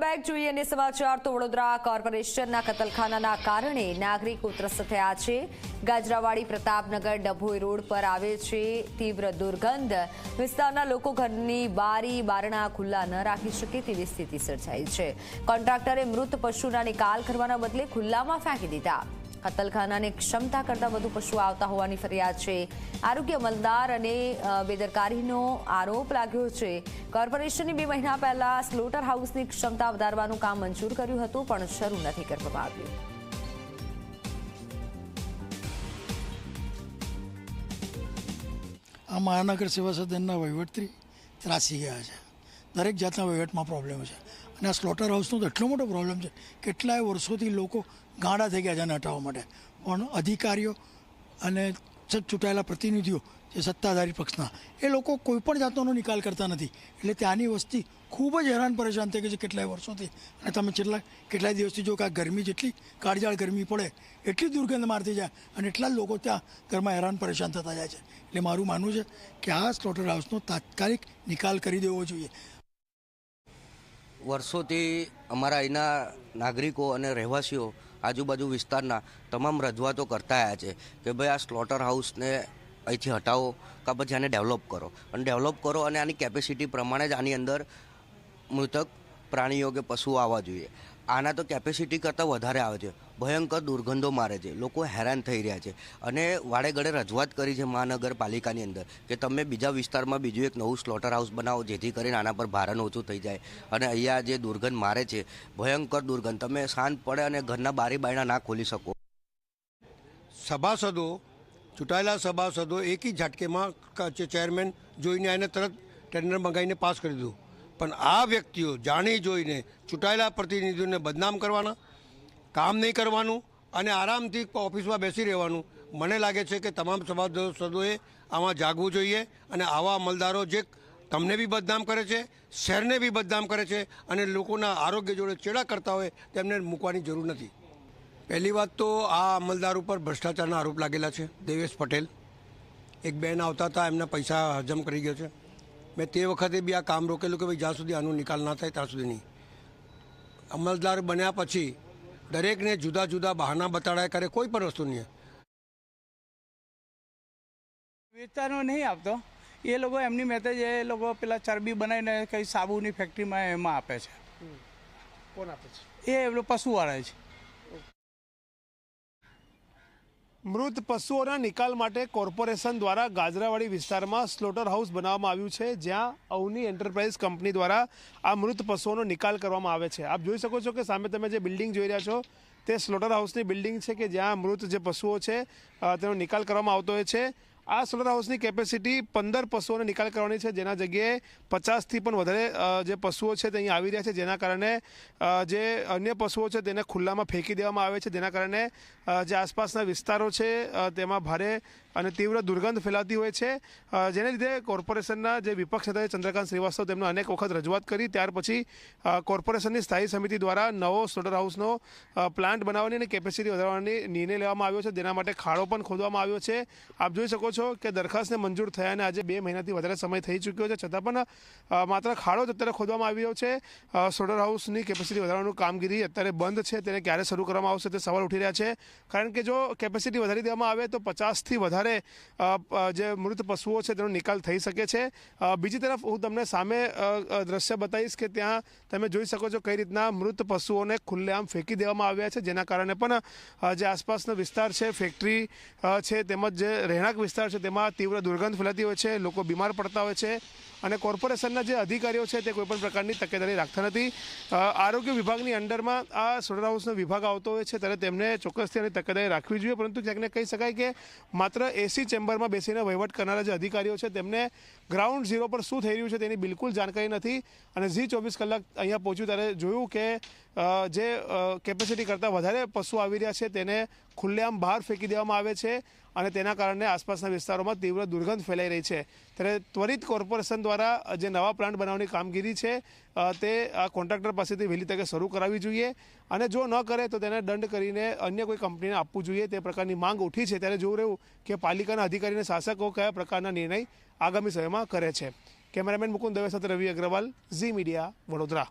Back જોઈએ અને સમાચાર તો વડોદરા કોર્પોરેશનના કતલખાનાના કારણે નાગરિકો ત્રસ્ત થયા છે. ગાજરાવાડી પ્રતાપનગર ડભોઈ રોડ પર આવે છે તીવ્ર દુર્ગંધ. વિસ્તારના લોકો ઘરની બારી, બારણા ખુલ્લા ન રાખી શકે તેવી સ્થિતિ સર્જાઈ છે. કોન્ટ્રાક્ટરે મૃત પશુના નિકાલ કરવાના બદલે ખુલ્લામાં ફેંકી દીધા. કતલખાનાની ક્ષમતા કરતાં વધુ પશુ આવતા હોવાની ફરિયાદ છે. આરોગ્ય અમલદાર અને બેદરકારીનો આરોપ લાગ્યો છે. કોર્પોરેશનની બે મહિના પહેલા સ્લોટર હાઉસની ક્ષમતા વધારવાનું કામ મંજૂર કર્યું હતું, પણ શરૂ નથી કરવામાં આવ્યું. આ મહાનગર સેવા સદનના વહીવટથી ત્રાસી ગયા છે. દરેક જાતના વહીવટમાં પ્રોબ્લેમ છે. અને આ સ્લોટર હાઉસનો તો એટલો મોટો પ્રોબ્લેમ છે. કેટલાય વર્ષોથી લોકો ગાંડા થઈ ગયા છે આને હટાવવા માટે. પણ અધિકારીઓ અને ચૂંટાયેલા પ્રતિનિધિઓ જે સત્તાધારી પક્ષના, એ લોકો કોઈ પણ જાતનો નિકાલ કરતા નથી. એટલે ત્યાંની વસ્તી ખૂબ જ હેરાન પરેશાન થઈ ગઈ છે કેટલાય વર્ષોથી. અને તમે કેટલા કેટલાય દિવસથી જો કે આ ગરમી જેટલી કાળજાળ ગરમી પડે, એટલી દુર્ગંધ મારતી જાય અને એટલા જ લોકો ત્યાં ઘરમાં હેરાન પરેશાન થતા જાય છે. એટલે મારું માનવું છે કે આ સ્લોટર હાઉસનો તાત્કાલિક નિકાલ કરી દેવો જોઈએ. વર્ષોથી અમારા અહીંના નાગરિકો અને રહેવાસીઓ આજુબાજુ વિસ્તારના તમામ રજૂઆતો કરતા આવ્યા છે કે ભાઈ આ સ્લોટર હાઉસને અહીંથી હટાવો કાં પછી આને ડેવલપ કરો. અને ડેવલપ કરો અને આની કેપેસિટી પ્રમાણે જ આની અંદર મૃતક પ્રાણીઓ કે પશુઓ આવવા જોઈએ. આના તો કેપેસિટી કરતાં વધારે આવે છે. ભયંકર દુર્ગંધો મારે છે. લોકો હેરાન થઈ રહ્યા છે. અને વાડેગળે રજૂઆત કરી છે મહાનગરપાલિકાની અંદર કે તમે બીજા વિસ્તારમાં બીજું એક નવું સ્લોટર હાઉસ બનાવો, જેથી કરીને આના પર ભારણ ઓછું થઈ જાય. અને અહીંયા જે દુર્ગંધ મારે છે, ભયંકર દુર્ગંધ. તમે શાંત પડે અને ઘરના બારી બાયણા ના ખોલી શકો. સભાસદો, ચૂંટાયેલા સભાસદો એકી ઝાટકેમાં ક- ચેરમેન જોઈને એને તરત ટેન્ડર મંગાવીને પાસ કરી દીધું. પણ આ વ્યક્તિઓ જાણી જોઈને ચૂંટાયેલા પ્રતિનિધિઓને બદનામ કરવાના, કામ નહીં કરવાનું અને આરામથી ઓફિસમાં બેસી રહેવાનું. મને લાગે છે કે તમામ સભાસદોએ આમાં જાગવું જોઈએ અને આવા અમલદારો જે તમને બી બદનામ કરે છે, શહેરને બી બદનામ કરે છે અને લોકોના આરોગ્ય જોડે ચેડા કરતા હોય તેમને મૂકવાની જરૂર નથી. પહેલી વાત તો આ અમલદાર ઉપર ભ્રષ્ટાચારના આરોપ લાગેલા છે. દેવેશ પટેલ, એક બેન આવતા હતા, એમના પૈસા હજમ કરી ગયો છે. મેં તે વખતે બી આ કામ રોકેલું કે ભાઈ જ્યાં સુધી આનો નિકાલ ના થાય ત્યાં સુધી નહીં. અમલદાર બન્યા પછી દરેકને જુદા જુદા બહાના બતાડાય કરે કોઈ પણ વસ્તુ નહીં. વેચવાનો નહીં આપતો એ લોકો એમની મેતે જ એ લોકો પેલા ચરબી બનાવીને કઈ સાબુની ફેક્ટરીમાં એમાં આપે છે. કોણ આપે છે? એ પશુવાળા છે. મૃત પશુઓના નિકાલ માટે કોર્પોરેશન દ્વારા ગાજરાવાડી વિસ્તારમાં સ્લોટર હાઉસ બનાવવામાં આવ્યું છે, જ્યાં અવની એન્ટરપ્રાઇઝ કંપની દ્વારા આ મૃત પશુઓનો નિકાલ કરવામાં આવે છે. આપ જોઈ શકો છો કે સામે તમે જે બિલ્ડિંગ જોઈ રહ્યા છો, તે સ્લોટર હાઉસની બિલ્ડિંગ છે કે જ્યાં મૃત જે પશુઓ છે તેનો નિકાલ કરવામાં આવતો હોય છે. આ સોલર હાઉસની કેપેસિટી પંદર પશુઓને નિકાલ કરવાની છે. જેના જગ્યાએ પચાસથી પણ વધારે જે પશુઓ છે તે અહીં આવી રહ્યા છે. જેના કારણે જે અન્ય પશુઓ છે તેને ખુલ્લામાં ફેંકી દેવામાં આવે છે. જેના કારણે જે આસપાસના વિસ્તારો છે તેમાં ભારે અને તીવ્ર દુર્ગંધ ફેલાતી હોય છે. જેને લીધે કોર્પોરેશનના જે વિપક્ષ નેતા ચંદ્રકાંત શ્રીવાસ્તવ, તેમને અનેક વખત રજૂઆત કરી. ત્યાર પછી કોર્પોરેશનની સ્થાયી સમિતિ દ્વારા નવો સોલર હાઉસનો પ્લાન્ટ બનાવવાની અને કેપેસિટી વધારવાની નિર્ણય લેવામાં આવ્યો છે. જેના માટે ખાડો પણ ખોદવામાં આવ્યો છે. આપ જોઈ શકો છો કે દરખાસ્તને મંજૂર થયા અને આજે બે મહિનાથી વધારે સમય થઈ ચૂક્યો છે. છતાં પણ માત્ર ખાડો જ અત્યારે ખોદવામાં આવી રહ્યો છે સોલર હાઉસની કેપેસિટી વધારવાનું કામગીરી અત્યારે બંધ છે. તેને ક્યારે શરૂ કરવામાં આવશે તે સવાલ ઉઠી રહ્યા છે. કારણ કે જો કેપેસિટી વધારી દેવામાં આવે તો પચાસથી વધારે અ, જે મૃત પશુઓ છે તેનો નિકાલ થઈ શકે છે. બીજી તરફ હું તમને સામે દ્રશ્ય બતાવીશ કે ત્યાં તમે જોઈ શકો છો કઈ રીતના મૃત પશુઓને ખુલ્લેઆમ ફેંકી દેવામાં આવ્યા છે જેના કારણે પણ જે આસપાસનો વિસ્તાર છે ફેક્ટરી છે તેમજ જે રહેણાંક વિસ્તાર છે તેમાં તીવ્ર દુર્ગંધ ફેલાતી હોય છે લોકો બીમાર પડતા હોય છે. અને કોર્પોરેશનના જે અધિકારીઓ છે તે કોઈપણ પ્રકારની તકેદારી રાખતા નથી. આરોગ્ય વિભાગની અંડરમાં આ સોલર હાઉસનો વિભાગ આવતો હોય છે ત્યારે તેમને ચોક્કસથી અને તકેદારી રાખવી જોઈએ, પરંતુ ક્યાંકને કહી શકાય કે માત્ર એસી ચેમ્બરમાં બેસીને વહીવટ કરનારા જે અધિકારીઓ છે તેમને ગ્રાઉન્ડ ઝીરો પર શું થઈ રહ્યું છે તેની બિલકુલ જાણકારી નથી. અને ઝી ચોવીસ કલાક અહીંયા પહોંચ્યું ત્યારે જોયું કે જે કેપેસિટી કરતાં વધારે પશુ આવી રહ્યા છે, તેને ખુલ્લેઆમ બહાર ફેંકી દેવામાં આવે છે અને તેના કારણે આસપાસના વિસ્તારોમાં તીવ્ર દુર્ગંધ ફેલાઈ રહી છે. ત્યારે ત્વરિત કોર્પોરેશન દ્વારા જે નવા પ્લાન્ટ બનાવવાની કામગીરી છે તે આ કોન્ટ્રાક્ટર પાસેથી વહેલી તકે શરૂ કરાવવી જોઈએ અને જો ન કરે તો તેને દંડ કરીને અન્ય કોઈ કંપનીને આપવું જોઈએ. તે પ્રકારની માંગ ઉઠી છે. ત્યારે જોવું રહ્યું કે પાલિકાના અધિકારીને શાસકો કયા પ્રકારના નિર્ણય આગામી સમયમાં કરે છે. કેમેરામેન મુકુંદ દવે સાથે રવિ અગ્રવાલ, ઝી મીડિયા વડોદરા.